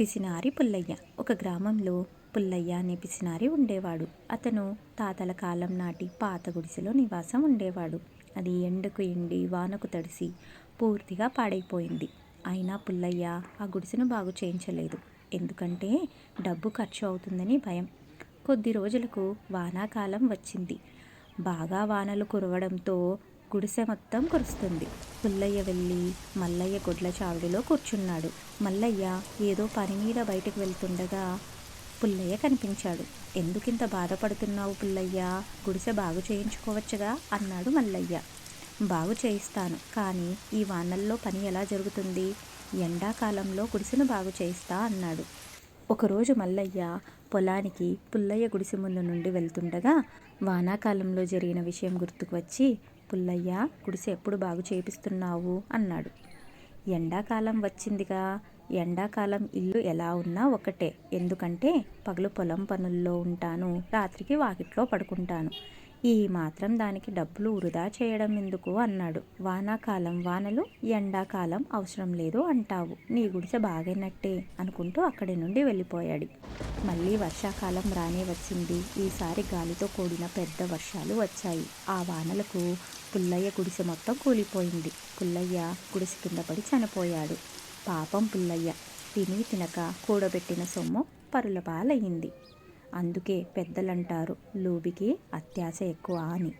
పిసినారి పుల్లయ్య. ఒక గ్రామంలో పుల్లయ్య అనే పిసినారి ఉండేవాడు. అతను తాతల కాలం నాటి పాత గుడిసెలో నివాసం ఉండేవాడు. అది ఎండకు ఎండి వానకు తడిసి పూర్తిగా పాడైపోయింది. అయినా పుల్లయ్య ఆ గుడిసెను బాగు చేయించలేదు. ఎందుకంటే డబ్బు ఖర్చు అవుతుందని భయం. కొద్ది రోజులకు వానాకాలం వచ్చింది. బాగా వానలు కురవడంతో గుడిసె మొత్తం కురుస్తుంది. పుల్లయ్య వెళ్ళి మల్లయ్య గుడ్ల చావిడిలో కూర్చున్నాడు. మల్లయ్య ఏదో పని మీద బయటకు వెళ్తుండగా పుల్లయ్య కనిపించాడు. ఎందుకింత బాధపడుతున్నావు పుల్లయ్య? గుడిసె బాగు చేయించుకోవచ్చుగా? అన్నాడు మల్లయ్య. బాగు చేయిస్తాను. కానీ ఈ వానల్లో పని ఎలా జరుగుతుంది? ఎండాకాలంలో గుడిసెను బాగు చేయిస్తా అన్నాడు. ఒకరోజు మల్లయ్య పొలానికి పుల్లయ్య గుడిసె ముందు నుండి వెళ్తుండగా వానాకాలంలో జరిగిన విషయం గుర్తుకు వచ్చి పుల్లయ్య గుడిసె ఎప్పుడు బాగు చేపిస్తున్నావు? అన్నాడు. ఎండాకాలం వచ్చిందిగా. ఎండాకాలం ఇల్లు ఎలా ఉన్నా ఒకటే. ఎందుకంటే పగలు పొలం పనుల్లో ఉంటాను. రాత్రికి వాకిట్లో పడుకుంటాను. ఈ మాత్రం దానికి డబ్బులు వృధా చేయడం ఎందుకు? అన్నాడు. వానాకాలం వానలు ఎండాకాలం అవసరం లేదు అంటావు. నీ గుడిసె బాగైనట్టే అనుకుంటూ అక్కడి నుండి వెళ్ళిపోయాడు. మళ్ళీ వర్షాకాలం రానే వచ్చింది. ఈసారి గాలితో కూడిన పెద్ద వర్షాలు వచ్చాయి. ఆ వానలకు పుల్లయ్య గుడిసె మొత్తం కూలిపోయింది. పుల్లయ్య గుడిసె కింద పడి చనిపోయాడు. పాపం పుల్లయ్య. తిని తినక కూడబెట్టిన సొమ్ము పరుల పాలయ్యింది. అందుకే పెద్దలంటారు లూబికి అత్యాశ ఎక్కువ అని.